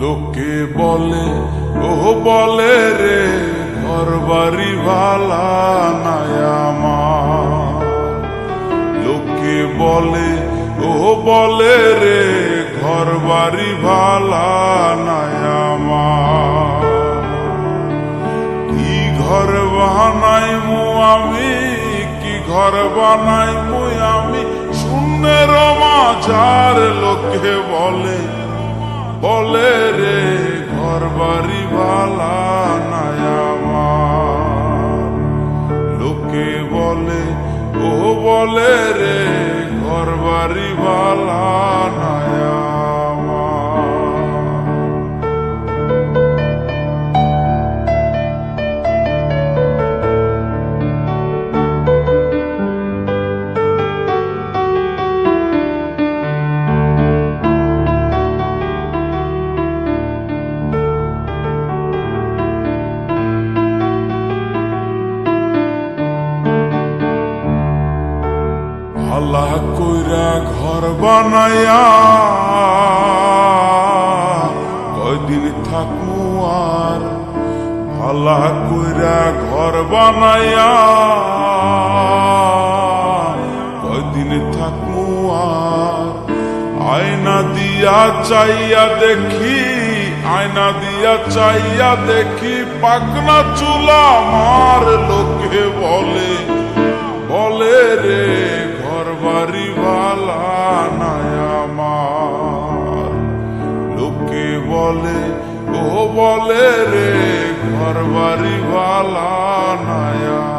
লোকে বলে ও বলে রে ঘর বাড়ি ভালা লোকে বলে ও বলে রে ঘর বাড়ি ভালা আমার। কি ঘর বানাই মু আমি, কি ঘর বানাই মু আমি? শূন্যের মাঝার লোকে বলে বলে রে ঘর বাড়ি ভালা নাই। ভালা কইরা ঘর বানাইয়া কয়দিন থাকু আর? ভালা কইরা ঘর বানাইয়া কয়দিন থাকু আর? আয়না দিয়া চাইয়া দেখি, আয়না দিয়া চাইয়া দেখি পাকনা চুলা মার লোকে বলে। বলে রে ঘর বাড়ি ভালা নাই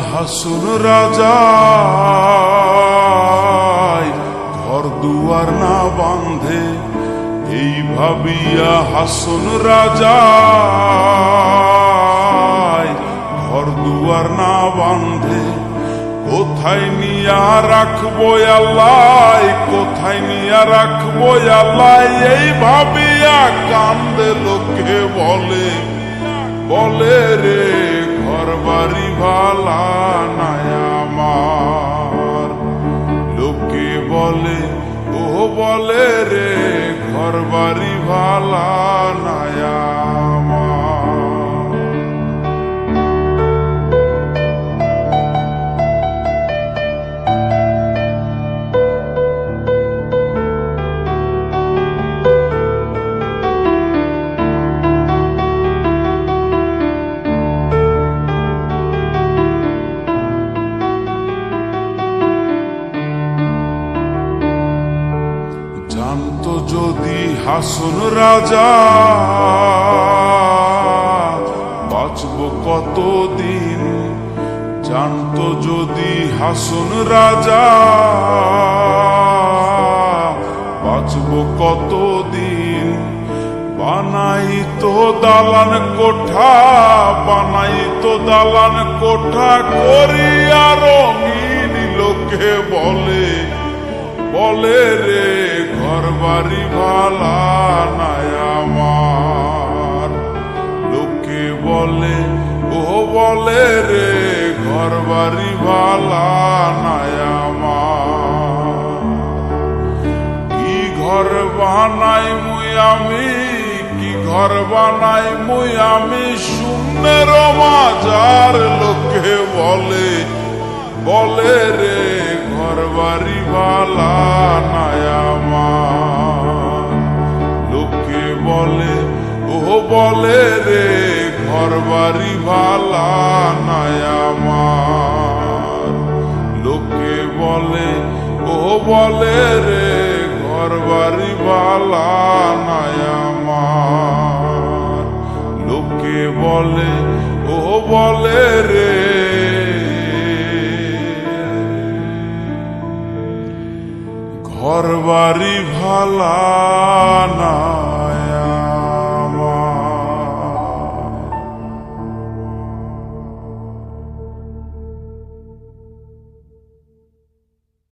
হাসুন রাজা ঘর দুয়ার না বান্ধে এই ভাবিয়া হাসুন রাজা ঘর দুয়ার না বান্ধে কোথায় নিয়া রাখব আল্লাহ, কোথায় নিয়া রাখব আল্লাহ, এই ভাবিয়া কান্দে লোকে বলে বলে রে ঘর বাড়ি ভালা নাই আমার। লোকে বলে ও বলে রে ঘর বাড়ি ভালা হাসুন রাজা, বাঁচব কতদিন? জানতো যদি হাসুন রাজা, বাঁচব কতদিন? বানাই তো দালান কোঠা বানাই তো দালান কোঠা করিয়া রঙিন লোকে বলে বলে রে ঘর বাড়ি ভালা নাই আমার। লোকে বলে ও বলে রে ঘর বাড়ি ভালা নাই আমার। কি ঘর বানাই মুই আমি, কি ঘর বানাই মুই আমি, শূন্যের মাজার লোকে বলে বলে রে নাই আমার লোকে বলে ও বলে রে ঘর বাড়ি ভালা লোকে বলে ও বলে রে ঘর বাড়ি ভালা লোকে বলে ও বলে রে বাড়ি ভালা না